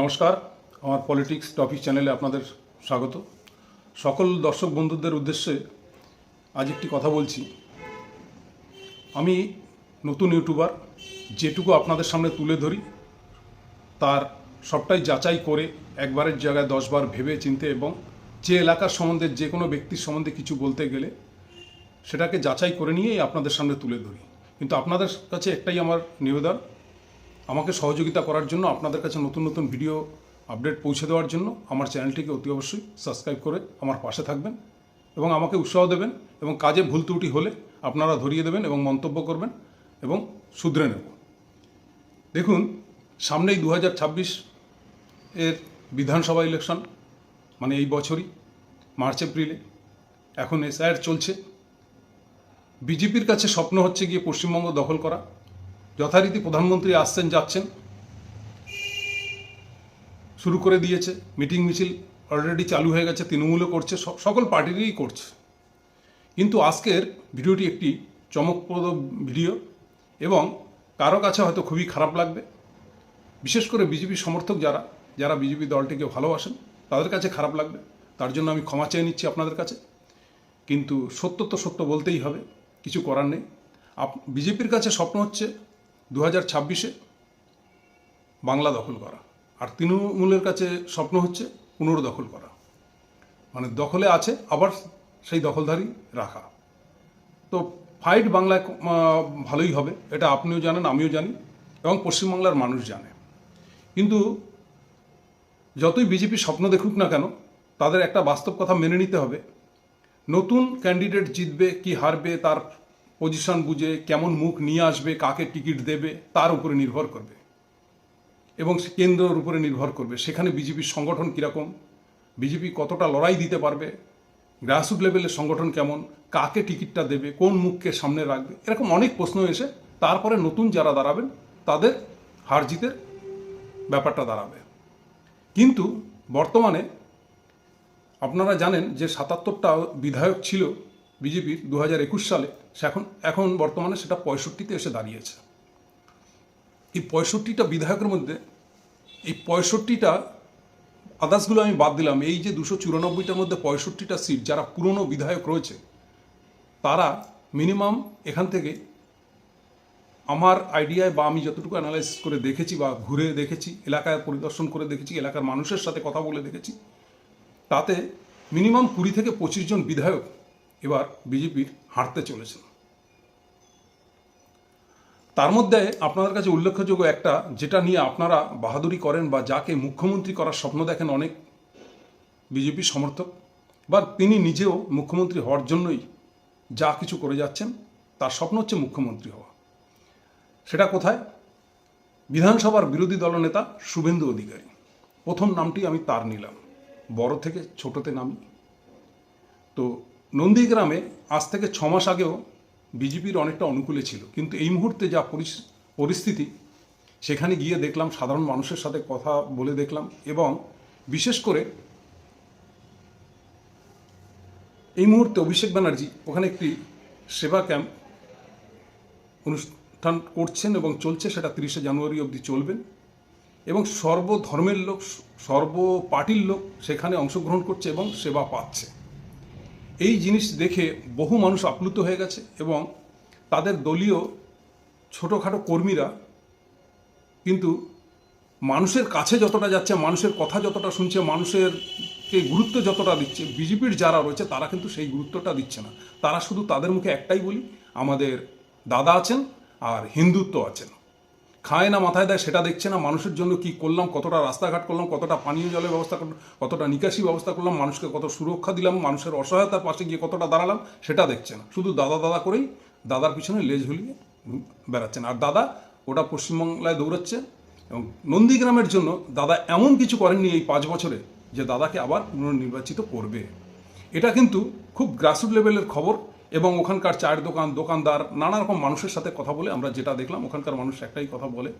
নমস্কার। আমার politics topic চ্যানেলে আপনাদের স্বাগত। সকল দর্শক বন্ধুদের উদ্দেশ্যে আজ একটি কথা বলছি। আমি নতুন ইউটিউবার, যেটুকু আপনাদের সামনে তুলে ধরি, তার সবটাই যাচাই করে একবারের জায়গায় দশবার ভেবে চিনতে এবং যে এলাকার সম্বন্ধে, যে কোনো ব্যক্তির সম্বন্ধে কিছু বলতে গেলে সেটাকে যাচাই করে নিয়েই আপনাদের সামনে তুলে ধরি। কিন্তু আপনাদের কাছে একটাই আমার নিবেদন আমাকে সহযোগিতা করার জন্য, আপনাদের কাছে নতুন নতুন ভিডিও আপডেট পৌঁছে দেওয়ার জন্য আমার চ্যানেলটিকে অতি অবশ্যই সাবস্ক্রাইব করে আমার পাশে থাকবেন এবং আমাকে উৎসাহ দেবেন এবং কাজে ভুল ত্রুটি হলে আপনারা ধরিয়ে দেবেন এবং মন্তব্য করবেন এবং শুধরে নেব। দেখুন, সামনেই দু হাজার ছাব্বিশ এর বিধানসভা ইলেকশন মানে এই বছরই, মার্চ, এপ্রিলে। এখন এসআইআর চলছে। বিজেপির কাছে স্বপ্ন হচ্ছে গিয়ে পশ্চিমবঙ্গ দখল করা। যথারীতি প্রধানমন্ত্রী আসছেন, যাচ্ছেন। শুরু করে দিয়েছে, মিটিং মিছিল অলরেডি চালু হয়ে গেছে, তৃণমূলও করছে সকল পার্টিরই করছে। কিন্তু আজকের ভিডিওটি একটি চমকপ্রদ ভিডিও এবং কারও কাছে হয়তো খুবই খারাপ লাগবে। বিশেষ করে বিজেপি সমর্থক যারা যারা বিজেপি দলটিকে ভালোবাসেন, তাদের কাছে খারাপ লাগবে। তার জন্য আমি ক্ষমা চেয়ে নিচ্ছি আপনাদের কাছে। কিন্তু সত্য তো সত্য বলতেই হবে, কিছু করার নেই। আপ, বিজেপির কাছে স্বপ্ন হচ্ছে দু হাজার ছাব্বিশে বাংলা দখল করা। আর তৃণমূলের কাছে স্বপ্ন হচ্ছে পুনর্দখল করা। মানে দখলে আছে, আবার সেই দখলধারী রাখা। তো ফাইট বাংলায় ভালোই হবে, এটা আপনিও জানেন, আমিও জানি, এবং পশ্চিমবাংলার মানুষ জানে। কিন্তু যতই বিজেপি স্বপ্ন দেখুক না কেন, তাদের একটা বাস্তব কথা মেনে নিতে হবে, নতুন ক্যান্ডিডেট জিতবে, কি হারবে, তার পজিশন বুঝে কেমন মুখ নিয়ে আসবে, কাকে টিকিট দেবে, তার উপরে নির্ভর করবে। এবং কেন্দ্রের উপরে নির্ভর করবে। সেখানে বিজেপির সংগঠন কীরকম? বিজেপি কতটা লড়াই দিতে পারবে? গ্রাসরুট লেভেলের সংগঠন কেমন? কাকে টিকিটটা দেবে? কোন মুখকে সামনে রাখবে? এরকম অনেক প্রশ্ন এসে তারপরে নতুন যারা দাঁড়াবেন, তাদের হার জিতের ব্যাপারটা দাঁড়াবে। কিন্তু বর্তমানে আপনারা জানেন যে সাতাত্তরটা বিধায়ক ছিল বিজেপির দু হাজার একুশ সালে এখন এখন বর্তমানে সেটা পঁয়ষট্টিতে এসে দাঁড়িয়েছে। এই পঁয়ষট্টিটা বিধায়কের মধ্যে এই পঁয়ষট্টিটা আদার্সগুলো আমি বাদ দিলাম। এই যে দুশো চুরানব্বইটার মধ্যে পঁয়ষট্টিটা সিট যারা পুরনো বিধায়ক রয়েছে, তারা মিনিমাম এখান থেকে আমার আইডিয়ায় বা আমি যতটুকু অ্যানালাইজ করে দেখেছি বা ঘুরে দেখেছি, এলাকায় পরিদর্শন করে দেখেছি, এলাকার মানুষের সাথে কথা বলে দেখেছি, তাতে মিনিমাম কুড়ি থেকে পঁচিশ জন বিধায়ক এবার বিজেপির হারতে চলেছেন তার মধ্যে আপনাদের কাছে উল্লেখযোগ্য একটা, যেটা নিয়ে আপনারা বাহাদুরি করেন বা যাকে মুখ্যমন্ত্রী করার স্বপ্ন দেখেন অনেক বিজেপি সমর্থক, বা তিনি নিজেও মুখ্যমন্ত্রী হওয়ার জন্যই যা কিছু করে যাচ্ছেন, তার স্বপ্ন হচ্ছে মুখ্যমন্ত্রী হওয়া। সেটা কোথায়? বিধানসভার বিরোধী দলনেতা শুভেন্দু অধিকারী। প্রথম নামটি আমি তার নিলাম। বড় থেকে ছোটতে নামি। তো নন্দীগ্রামে আজ থেকে ছ মাস আগেও বিজেপির অনেকটা অনুকূলে ছিল। কিন্তু এই মুহূর্তে যা পরিস- পরিস্থিতি, সেখানে গিয়ে দেখলাম সাধারণ মানুষের সাথে কথা বলে দেখলাম এবং বিশেষ করে এই মুহূর্তে অভিষেক ব্যানার্জি ওখানে একটি সেবা ক্যাম্প অনুষ্ঠান করছেন এবং চলছে, সেটা তিরিশে জানুয়ারি অবধি চলবেন এবং সর্বধর্মের লোক, সর্ব পার্টির লোক সেখানে অংশগ্রহণ করছে এবং সেবা পাচ্ছে। এই জিনিস দেখে বহু মানুষ আপ্লুত হয়ে গেছে এবং তাদের দলীয় ছোটোখাটো কর্মীরা কিন্তু মানুষের কাছে যতটা যাচ্ছে, মানুষের কথা যতটা শুনছে, মানুষেরকে গুরুত্ব যতটা দিচ্ছে, বিজেপির যারা রয়েছে তারা কিন্তু সেই গুরুত্বটা দিচ্ছে না। তারা শুধু তাদের মুখে একটাই বলি, আমাদের দাদা আছেন আর হিন্দুত্ব আছেন। খায় না, মাথায় দেয়, সেটা দেখছে না, মানুষের জন্য কি করলাম, কতটা রাস্তাঘাট করলাম, কতটা পানীয় জলের ব্যবস্থা করলাম, কতটা নিকাশি ব্যবস্থা করলাম, মানুষকে কত সুরক্ষা দিলাম, মানুষের অসহায়তার পাশে গিয়ে কতটা দাঁড়ালাম, সেটা দেখছে না। শুধু দাদা দাদা করেই দাদার পিছনে লেজ ঝুলিয়ে বেড়াচ্ছেন আর দাদা ওটা পশ্চিমবাংলায় দৌড়াচ্ছে এবং নন্দীগ্রামের জন্য দাদা এমন কিছু করেননি এই পাঁচ বছরে যে দাদাকে আবার পুনর্নির্বাচিত করবে। এটা কিন্তু খুব গ্রাসরুট লেভেলের খবর। এবং ওখানকার চায়ের দোকান, দোকানদার, নানা রকম মানুষের সাথে কথা বলে আমরা যেটা দেখলাম, ওখানকার মানুষ একটাই কথা বলে,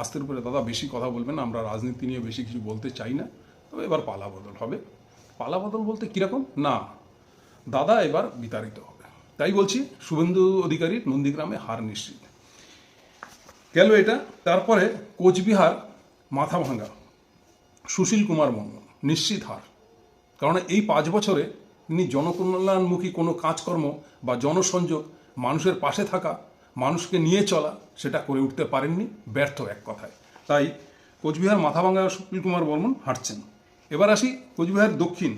আস্তের উপরে, দাদা, বেশি কথা বলবেন আমরা রাজনীতি নিয়ে বেশি কিছু বলতে চাই না। তবে এবার পালা বদল হবে। পালা বদল বলতে কীরকম না, দাদা এবার বিতাড়িত হবে। তাই বলছি, শুভেন্দু অধিকারীর নন্দীগ্রামে হার নিশ্চিত। গেল এটা, তারপরে কোচবিহার মাথা ভাঙা সুশীল কুমার মন্ডল, নিশ্চিত হার। কারণ এই পাঁচ বছরে তিনি জনকল্যাণমুখী কোনো কাজকর্ম বা জনসংযোগ মানুষের পাশে থাকা, মানুষকে নিয়ে চলা সেটা করে উঠতে পারেননি, ব্যর্থ এক কথায়। তাই কোচবিহার মাথাভাঙ্গা সুশীল কুমার বর্মন হাঁটছেন। এবার আসি কোচবিহার দক্ষিণ,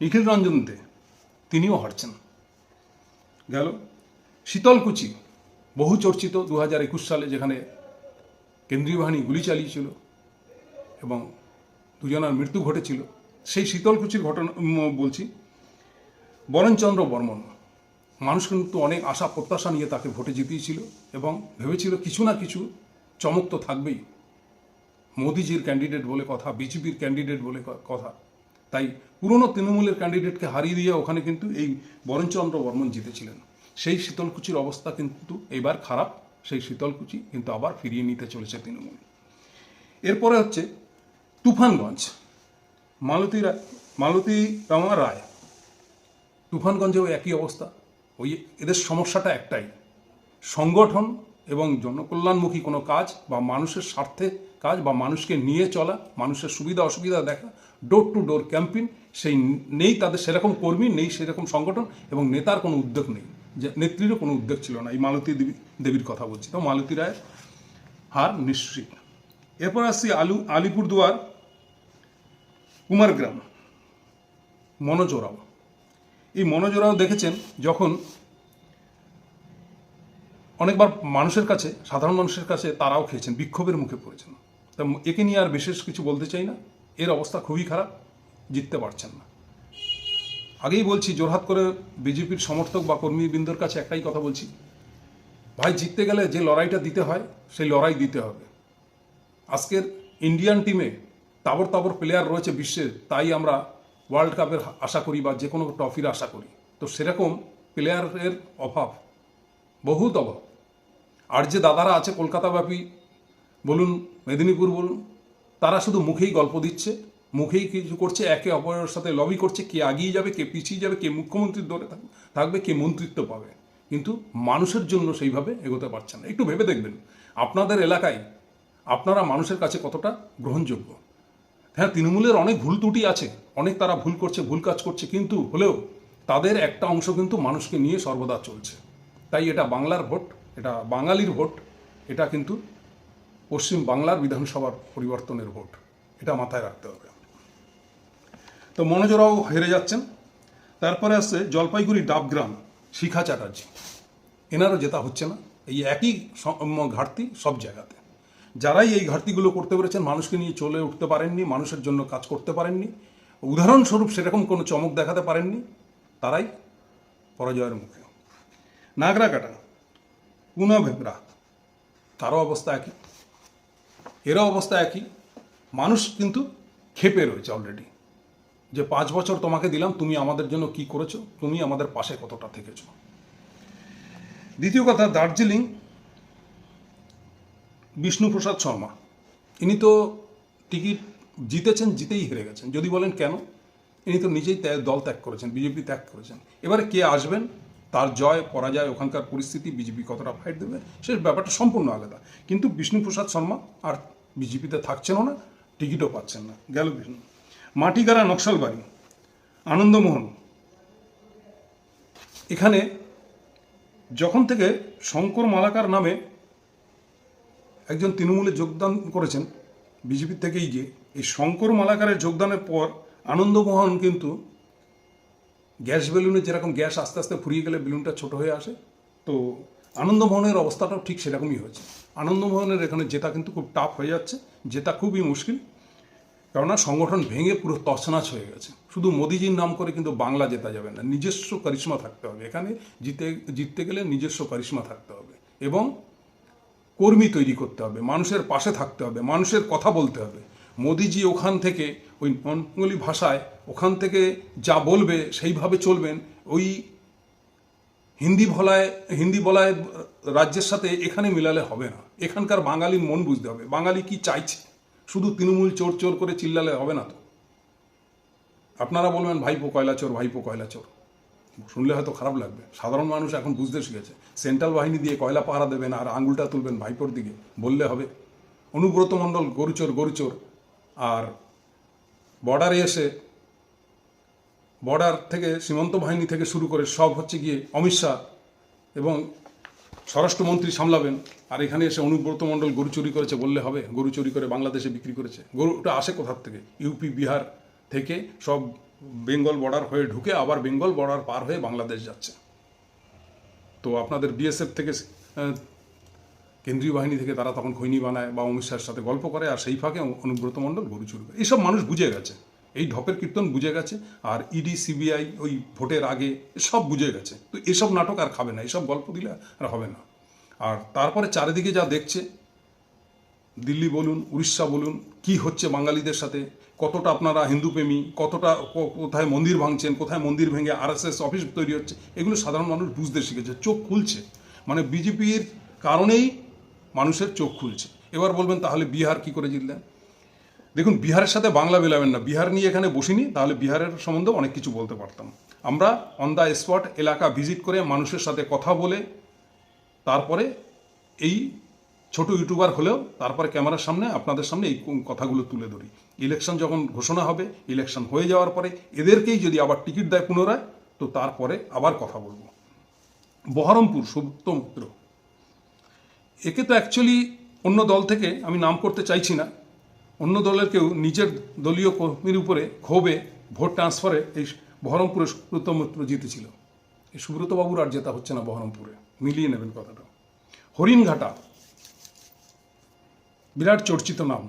নিখিল রঞ্জন দে তিনিও হাঁটছেন। গেল শীতলকুচি বহু চর্চিত দু হাজার একুশ সালে যেখানে কেন্দ্রীয় বাহিনী গুলি চালিয়েছিল এবং দুজনের মৃত্যু ঘটেছিল সেই শীতলকুচির ঘটনা বলছি। বরণচন্দ্র বর্মন, মানুষ কিন্তু অনেক আশা, প্রত্যাশা নিয়ে তাকে ভোটে জিতিয়েছিল এবং ভেবেছিল কিছু না কিছু চমক তো থাকবেই। মোদিজির ক্যান্ডিডেট বলে কথা, বিজেপির ক্যান্ডিডেট বলে কথা। তাই পুরনো তৃণমূলের ক্যান্ডিডেটকে হারিয়ে দিয়ে ওখানে কিন্তু এই বরণচন্দ্র বর্মন জিতেছিলেন। সেই শীতলকুচির অবস্থা কিন্তু এবার খারাপ, সেই শীতলকুচি কিন্তু আবার ফিরিয়ে নিতে চলেছে তৃণমূল। এরপরে হচ্ছে তুফানগঞ্জ। মালতী রায় মালতী রমা রায়। তুফানগঞ্জেও একই অবস্থা। ওই এদের সমস্যাটা একটাই। সংগঠন এবং জনকল্যাণমুখী কোনো কাজ বা মানুষের স্বার্থে কাজ বা মানুষকে নিয়ে চলা, মানুষের সুবিধা অসুবিধা দেখা ডোর টু ডোর ক্যাম্পেইন সেই নেই তাদের সেরকম কর্মী, নেই সেরকম সংগঠন এবং নেতার কোনো উদ্যোগ নেই। যে নেত্রীরও কোনো উদ্যোগ ছিল না। এই মালতী দেবী দেবীর কথা বলছি। তো মালতী রায়ের হার নিশ্চিত। এরপর আসছি আলু আলিপুরদুয়ার কুমারগ্রাম মনোজোরাও। এই মনোজোরাও দেখেছেন যখন অনেকবার মানুষের কাছে, সাধারণ মানুষের কাছে তারাও খেয়েছেন, বিক্ষোভের মুখে পড়েছেন। তা একে নিয়ে আর বিশেষ কিছু বলতে চাই না, এর অবস্থা খুবই খারাপ, জিততে পারছেন না। আগেই বলছি জোরহাত করে বিজেপির সমর্থক বা কর্মীবৃন্দর কাছে একটাই কথা বলছি, ভাই জিততে গেলে যে লড়াইটা দিতে হয়, সেই লড়াই দিতে হবে। আজকের ইন্ডিয়ান টিমে তাবর তাবর প্লেয়ার রয়েছে বিশ্বের, তাই আমরা ওয়ার্ল্ড কাপের আশা করি বা যে কোনো ট্রফির আশা করি। তো সেরকম প্লেয়ারের অভাব, বহুত অভাব। আর যে দাদারা আছে কলকাতাব্যাপী, বলুন মেদিনীপুর বলুন, তারা শুধু মুখেই গল্প দিচ্ছে, মুখেই কিছু করছে, একে অপরের সাথে লবি করছে, কে আগিয়ে যাবে, কে পিছিয়ে যাবে, কে মুখ্যমন্ত্রীর দলে থাকবে, কে মন্ত্রিত্ব পাবে। কিন্তু মানুষের জন্য সেইভাবে এগোতে পারছে না। একটু ভেবে দেখবেন, আপনাদের এলাকায় আপনারা মানুষের কাছে কতটা গ্রহণযোগ্য? হ্যাঁ তৃণমূলের অনেক ভুল ত্রুটি আছে। অনেক তারা ভুল করছে, ভুল কাজ করছে, কিন্তু হলেও তাদের একটা অংশ কিন্তু মানুষকে নিয়ে সর্বদা চলছে। তাই এটা বাংলার ভোট, এটা বাঙালির ভোট, এটা কিন্তু পশ্চিম বাংলার বিধানসভার পরিবর্তনের ভোট। এটা মাথায় রাখতে হবে। তো মনোজরাও হেরে যাচ্ছেন। তারপরে আসছে জলপাইগুড়ি ডাবগ্রাম, শিখা চ্যাটার্জি। এনারও জেতা হচ্ছে না। এই একই ঘাটতি সব জায়গাতে। যারাই এই ঘাটতিগুলো করতে পেরেছেন, মানুষকে নিয়ে চলে উঠতে পারেননি, মানুষের জন্য কাজ করতে পারেননি। উদাহরণস্বরূপ সেরকম কোনো চমক দেখাতে পারেননি, তারাই পরাজয়ের মুখে। নাগরাকাটা পুনা ভেবরা তারও অবস্থা একই। এরও অবস্থা একই। মানুষ কিন্তু ক্ষেপে রয়েছে অলরেডি যে পাঁচ বছর তোমাকে দিলাম, তুমি আমাদের জন্য কি করেছ? তুমি আমাদের পাশে কতটা থেকেছো? দ্বিতীয় কথা, দার্জিলিং বিষ্ণুপ্রসাদ শর্মা। ইনি তো টিকিট জিতেছেন, জিতেই হেরে গেছেন। যদি বলেন কেন? ইনি তো নিজেই দল ত্যাগ করেছেন, বিজেপি ত্যাগ করেছেন। এবারে কে আসবেন? তার জয়, পরাজয়, ওখানকার পরিস্থিতি, বিজেপি কতটা ফাইট দেবে? সে ব্যাপারটা সম্পূর্ণ আলাদা। কিন্তু বিষ্ণুপ্রসাদ শর্মা আর বিজেপিতে থাকছেনও না, টিকিটও পাচ্ছেন না। গেল বিষ্ণু। মাটিগাড়া নকশালবাড়ি, আনন্দমোহন। এখানে যখন থেকে শঙ্কর মালাকার নামে একজন তৃণমূলে যোগদান করেছেন বিজেপি থেকেই গিয়ে এই শঙ্কর মালাকারের যোগদানের পর আনন্দমোহন কিন্তু গ্যাস বেলুনে যেরকম গ্যাস আস্তে আস্তে ফুরিয়ে গেলে বেলুনটা ছোট হয়ে আসে, তো আনন্দমোহনের অবস্থাটাও ঠিক সেরকমই হয়েছে। আনন্দমোহনের এখানে জেতা কিন্তু খুব টাফ হয়ে যাচ্ছে, জেতা খুবই মুশকিল, কেননা সংগঠন ভেঙে পুরো তছনাছ হয়ে গেছে। শুধু মোদিজির নাম করে কিন্তু বাংলা জেতা যাবে না, নিজস্ব কারিশ্মা থাকতে হবে। এখানে জিতে, জিততে গেলে নিজস্ব কারিশ্মা থাকতে হবে এবং কর্মী তৈরি করতে হবে, মানুষের পাশে থাকতে হবে, মানুষের কথা বলতে হবে। মোদিজি ওখান থেকে ওই বেঙ্গলি ভাষায় ওখান থেকে যা বলবে সেইভাবে চলবেন। ওই হিন্দি বলায় হিন্দি বলায় রাজ্যের সাথে এখানে মিলালে হবে না। এখানকার বাঙালির মন বুঝতে হবে, বাঙালি কি চাইছে? শুধু তৃণমূল চোর চোর করে চিল্লালে হবে না তো? আপনারা বলবেন, ভাইপো কয়লা চোর, ভাইপো কয়লা চোর। শুনলে হয়তো খারাপ লাগবে। সাধারণ মানুষ এখন বুঝতে শিখেছে। সেন্ট্রাল বাহিনী দিয়ে কয়লা পাহারা দেবেন আর আঙুলটা তুলবেন ভাইপোর দিকে, বললে হবে। অনুব্রত মণ্ডল, গরুচোর গরুচোর। আর বর্ডারে এসে বর্ডার থেকে, সীমান্ত বাহিনী থেকে শুরু করে সব হচ্ছে গিয়ে অমিত শাহ এবং স্বরাষ্ট্রমন্ত্রী সামলাবেন। আর এখানে এসে অনুব্রত মণ্ডল গরু চুরি করেছে বললে হবে। গরু চুরি করে বাংলাদেশে বিক্রি করেছে। গরুটা আসে কোথার থেকে? ইউপি, বিহার থেকে সব বেঙ্গল বর্ডার হয়ে ঢুকে আবার বেঙ্গল বর্ডার পার হয়ে বাংলাদেশ যাচ্ছে। তো আপনাদের বিএসএফ থেকে কেন্দ্রীয় বাহিনী থেকে তারা তখন খৈনি বানায় বা অমিত শাহের সাথে গল্প করে আর সেই ফাঁকে অনুব্রত মণ্ডল গরু চুরি করে। এইসব মানুষ বুঝে গেছে। এই ঢপের কীর্তন বুঝে গেছে আর ইডি, সিবিআই ওই ভোটের আগে সব বুঝে গেছে। তো এসব নাটক আর খাবে না, এসব গল্প দিলে আর হবে না। আর তারপরে চারিদিকে যা দেখছে দিল্লি বলুন, উড়িষ্যা বলুন, কি হচ্ছে বাঙালিদের সাথে? কতটা আপনারা হিন্দু প্রেমী কতটা কোথায় মন্দির ভাঙছেন? কোথায় মন্দির ভেঙে আরএসএস অফিস তৈরি হচ্ছে? এগুলো সাধারণ মানুষ বুঝতে শিখেছে, চোখ খুলছে। মানে বিজেপির কারণেই মানুষের চোখ খুলছে। এবার বলবেন, তাহলে বিহার কি করে জিতলেন? দেখুন, বিহারের সাথে বাংলা মেলাবেন না। বিহার নিয়ে এখানে বসিনি, তাহলে বিহারের সম্বন্ধে অনেক কিছু বলতে পারতাম। আমরা অন দ্য স্পট এলাকা ভিজিট করে মানুষের সাথে কথা বলে, তারপরে এই ছোট ইউটিউবার হলেও তারপরে ক্যামেরার সামনে আপনাদের সামনে এই কথাগুলো তুলে ধরি। ইলেকশন যখন ঘোষণা হবে, ইলেকশন হয়ে যাওয়ার পরে এদেরকেই যদি আবার টিকিট দেয় পুনরায়, তো তারপরে আবার কথা বলব। বহরমপুর সুপ্ত মিত্র একে তো অ্যাকচুয়ালি অন্য দল থেকে আমি নাম করতে চাইছি না। অন্য দলের কেউ নিজের দলীয় কর্মীর উপরে ক্ষোভে ভোট ট্রান্সফারে এই বহরমপুরে সুব্রত মিত্র জিতেছিল। এই সুব্রতবাবুর আর জেতা হচ্ছে না বহরমপুরে। মিলিয়ে নেবেন কথাটা। হরিণঘাটা। বিরাট চর্চিত নাম,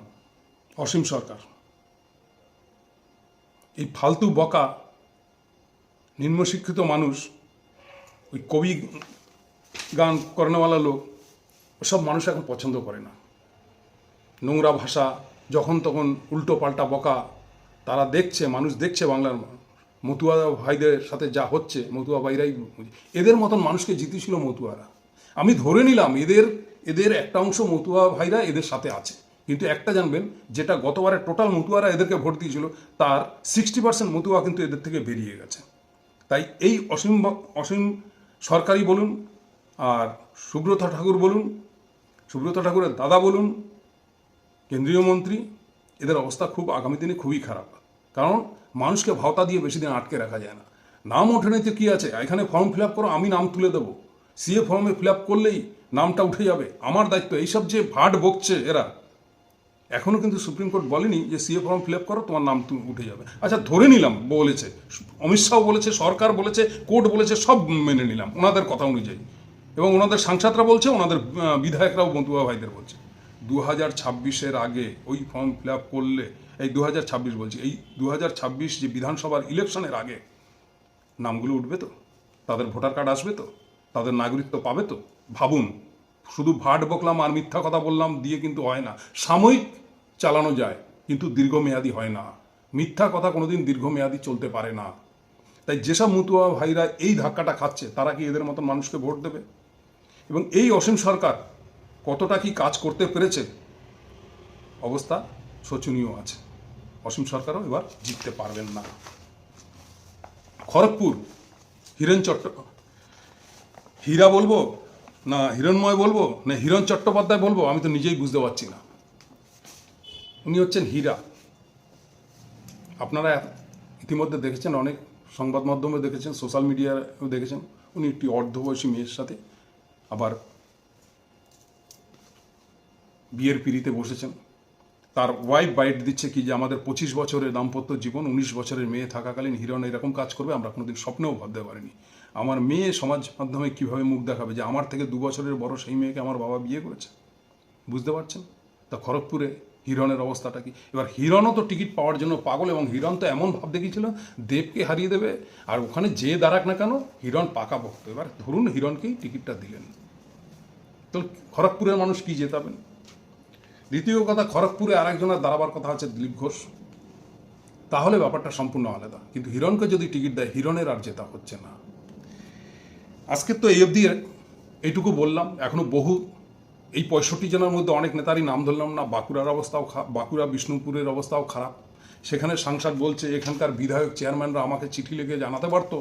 অসীম সরকার এই ফালতু বকা নিম্নশিক্ষিত মানুষ, ওই কবি গান করেনওয়ালা লোক, ওসব মানুষ এখন পছন্দ করে না নোংরা ভাষা, যখন তখন উল্টো পাল্টা বকা, তারা দেখছে, মানুষ দেখছে বাংলার। মতুয়া ভাইদের সাথে যা হচ্ছে, মতুয়া ভাইরাই। এদের মতন মানুষকে জিতেছিল মতুয়ারা আমি ধরে নিলাম, এদের এদের একটা অংশ মতুয়া ভাইরা এদের সাথে আছে। কিন্তু একটা জানবেন, যেটা গতবারে টোটাল মতুয়ারা এদেরকে ভোট দিয়েছিল, তার সিক্সটি পার্সেন্ট মতুয়া কিন্তু এদের থেকে বেরিয়ে গেছে। তাই এই অসীম অসীম সরকারি বলুন, আর সুব্রত ঠাকুর বলুন, সুব্রত ঠাকুরের দাদা বলুন, কেন্দ্রীয় মন্ত্রী, এদের অবস্থা খুব আগামী দিনে খুবই খারাপ। কারণ মানুষকে ভাওতা দিয়ে বেশি দিন আটকে রাখা যায় না। নাম ওঠেনি তো কী আছে? এখানে ফর্ম ফিল আপ করো, আমি নাম তুলে দেবো। সিএ ফর্মে ফিল আপ করলেই নামটা উঠে যাবে। আমার দায়িত্ব, এইসব যে ভাট বকছে এরা এখনও কিন্তু সুপ্রিম কোর্ট বলেনি যে সিএ ফর্ম ফিল আপ করো, তোমার নাম তু- উঠে যাবে। আচ্ছা ধরে নিলাম, বলেছে, অমিত শাহ বলেছে, সরকার বলেছে, কোর্ট বলেছে, সব মেনে নিলাম, ওনাদের কথা অনুযায়ী। এবং ওনাদের সাংসদরা বলছে, ওনাদের বিধায়করাও বন্ধুয়া ভাইদের বলছে। দু হাজার ছাব্বিশের আগে ওই ফর্ম ফিল আপ করলে, এই দু হাজার ছাব্বিশ বলছি, এই দু হাজার ছাব্বিশ যে বিধানসভার ইলেকশনের আগে, নামগুলো উঠবে তো? তাদের ভোটার কার্ড আসবে তো? তাদের নাগরিকত্ব পাবে তো? ভাবুন, শুধু ভাট বকলাম আর মিথ্যা কথা বললাম দিয়ে কিন্তু হয় না। সাময়িক চালানো যায়, কিন্তু দীর্ঘমেয়াদী হয় না। মিথ্যা কথা কোনোদিন দীর্ঘমেয়াদী চলতে পারে না। তাই যেসব মুতুয়া ভাইরা এই ধাক্কাটা খাচ্ছে, তারা কি এদের মতন মানুষকে ভোট দেবে? এবং এই অসীম সরকার কতটা কি কাজ করতে পেরেছে? অবস্থা শোচনীয় আছে। অসীম সরকারও এবার জিততে পারবেন না। খড়গপুর, হিরেন চট্ট হীরা বলব? না, হিরণময় বলব? না, হিরণ চট্টোপাধ্যায় বলব? আমি তো নিজেই বুঝতে পারছি না। উনি হচ্ছেন হীরা। আপনারা ইতিমধ্যে দেখেছেন, অনেক সংবাদ মাধ্যমে দেখেছেন, সোশ্যাল মিডিয়ায় দেখেছেন, উনি একটি অর্ধবয়সী মেয়ের সাথে আবার বিয়ের পিড়িতে বসেছেন। তার ওয়াইফ বাইট দিচ্ছে কি যে আমাদের পঁচিশ বছরের দাম্পত্য জীবন, উনিশ বছরের মেয়ে থাকাকালীন হিরণ এরকম কাজ করবে, আমরা কোনোদিন স্বপ্নেও ভাবতে পারিনি। আমার মেয়ে সমাজ মাধ্যমে কীভাবে মুখ দেখাবে যে আমার থেকে দু বছরের বড় সেই মেয়েকে আমার বাবা বিয়ে করেছে? বুঝতে পারছেন? তা খড়গপুরে হিরণের অবস্থাটা কি? এবার হিরণও তো টিকিট পাওয়ার জন্য পাগল এবং হিরণ তো এমন ভাব দেখিয়েছিল, দেবকে হারিয়ে দেবে আর ওখানে যে দাঁড়াক না কেন, হিরণ পাকা ভক্ত। এবার ধরুন হিরণকেই টিকিটটা দিলেন। তো খড়গপুরের মানুষ কি জেতাবেন? দ্বিতীয় কথা, খড়গপুরে আরেকজনের দাঁড়াবার কথা আছে দিলীপ ঘোষ। তাহলে ব্যাপারটা সম্পূর্ণ আলাদা। কিন্তু হিরণকে যদি টিকিট দেয়, হিরণের আর জেতা হচ্ছে না। আজকে তো এই অবধি এইটুকু বললাম। এখনও বহু, এই পঁয়ষট্টি জনের মধ্যে অনেক নেতারই নাম ধরলাম না। বাঁকুড়ার অবস্থাও বাঁকুড়া, বিষ্ণুপুরের অবস্থাও খারাপ। সেখানে সাংসদ বলছে, এখানকার বিধায়ক চেয়ারম্যানরা আমাকে চিঠি লিখে জানাতে পারতো?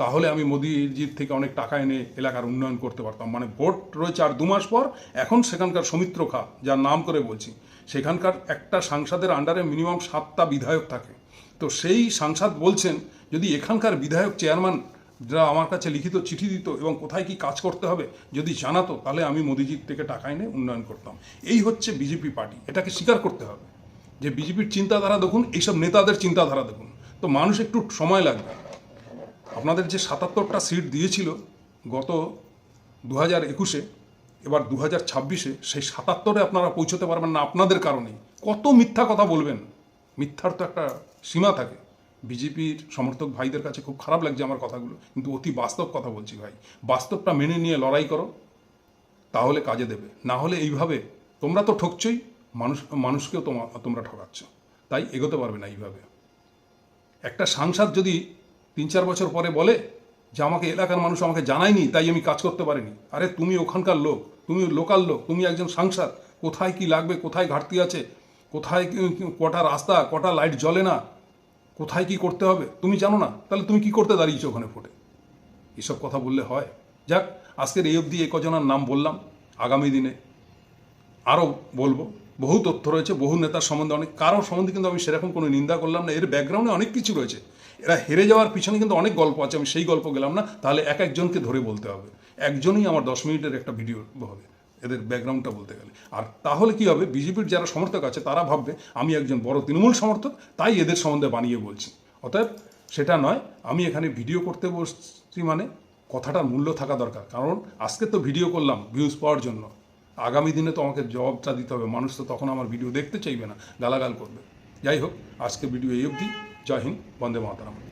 তাহলে আমি মোদিজির থেকে অনেক টাকা এনে এলাকার উন্নয়ন করতে পারতাম। মানে ভোট রয়েছে আর দু মাস পর, এখন সেখানকার সৌমিত্র খা, যার নাম করে বলছি, সেখানকার একটা সাংসদের আন্ডারে মিনিমাম সাতটা বিধায়ক থাকে। তো সেই সাংসদ বলছেন, যদি এখানকার বিধায়ক চেয়ারম্যান যারা আমার কাছে লিখিত চিঠি দিত এবং কোথায় কি কাজ করতে হবে যদি জানাতো, তাহলে আমি মোদিজির থেকে টাকা এনে উন্নয়ন করতাম। এই হচ্ছে বিজেপি পার্টি। এটাকে স্বীকার করতে হবে যে বিজেপির চিন্তাধারা দেখুন, এইসব নেতাদের চিন্তাধারা দেখুন। তো মানুষ একটু সময় লাগবে। আপনাদের যে সাতাত্তরটা সিট দিয়েছিল গত দু হাজার একুশে, এবার দু হাজার ছাব্বিশে, সেই সাতাত্তরে আপনারা পৌঁছতে পারবেন না আপনাদের কারণেই। কত মিথ্যা কথা বলবেন? মিথ্যার তো একটা সীমা থাকে। বিজেপির সমর্থক ভাইদের কাছে খুব খারাপ লাগছে আমার কথাগুলো। কিন্তু অতি বাস্তব কথা বলছি ভাই। বাস্তবটা মেনে নিয়ে লড়াই করো, তাহলে কাজে দেবে। না হলে এইভাবে তোমরা তো ঠকছই, মানুষ, মানুষকেও তোমা, তোমরা ঠকাচ্ছ। তাই এগোতে পারবে না এইভাবে। একটা সাংসদ যদি তিন চার বছর পরে বলে যে আমাকে এলাকার মানুষ আমাকে জানায়নি, তাই আমি কাজ করতে পারিনি। আরে তুমি ওখানকার লোক, তুমি লোকাল লোক, তুমি একজন সাংসদ, কোথায় কি লাগবে, কোথায় ঘাটতি আছে, কোথায় কটা রাস্তা, কটা লাইট জ্বলে না কোথায় কি করতে হবে? তুমি জানো না? তাহলে তুমি কি করতে দাঁড়িয়েছো ওখানে ফোটে এসব কথা বললে হয়। যাক, আজকের এই অবধি এই কজনার নাম বললাম। আগামী দিনে আরও বলব, বহু তথ্য রয়েছে, বহু নেতার সম্বন্ধে অনেক, কারও সম্বন্ধে কিন্তু আমি সেরকম কোনো নিন্দা করলাম না। এর ব্যাকগ্রাউন্ডে অনেক কিছু রয়েছে। এরা হেরে যাওয়ার পিছনে কিন্তু অনেক গল্প আছে, আমি সেই গল্প গেলাম না। তাহলে এক একজনকে ধরে বলতে হবে। একজনই আমার দশ মিনিটের একটা ভিডিও হবে। এদের ব্যাকগ্রাউন্ডটা বলতে গেলে। আর তাহলে কি হবে? বিজেপির যারা সমর্থক আছে, তারা ভাববে, আমি একজন বড় তৃণমূল সমর্থক, তাই এদের সম্বন্ধে বানিয়ে বলছি। অতএব সেটা নয়, আমি এখানে ভিডিও করতে বসছি মানে কথাটার মূল্য থাকা দরকার। কারণ আজকে তো ভিডিও করলাম ভিউজ পাওয়ার জন্য। আগামী দিনে তো আমাকে জবাবটা দিতে হবে। মানুষ তো তখন আমার ভিডিও দেখতে চাইবে না, গালাগাল করবে। যাই হোক, আজকে ভিডিও এই অবধি। জয় হিন্দ, বন্দে মাতারাম।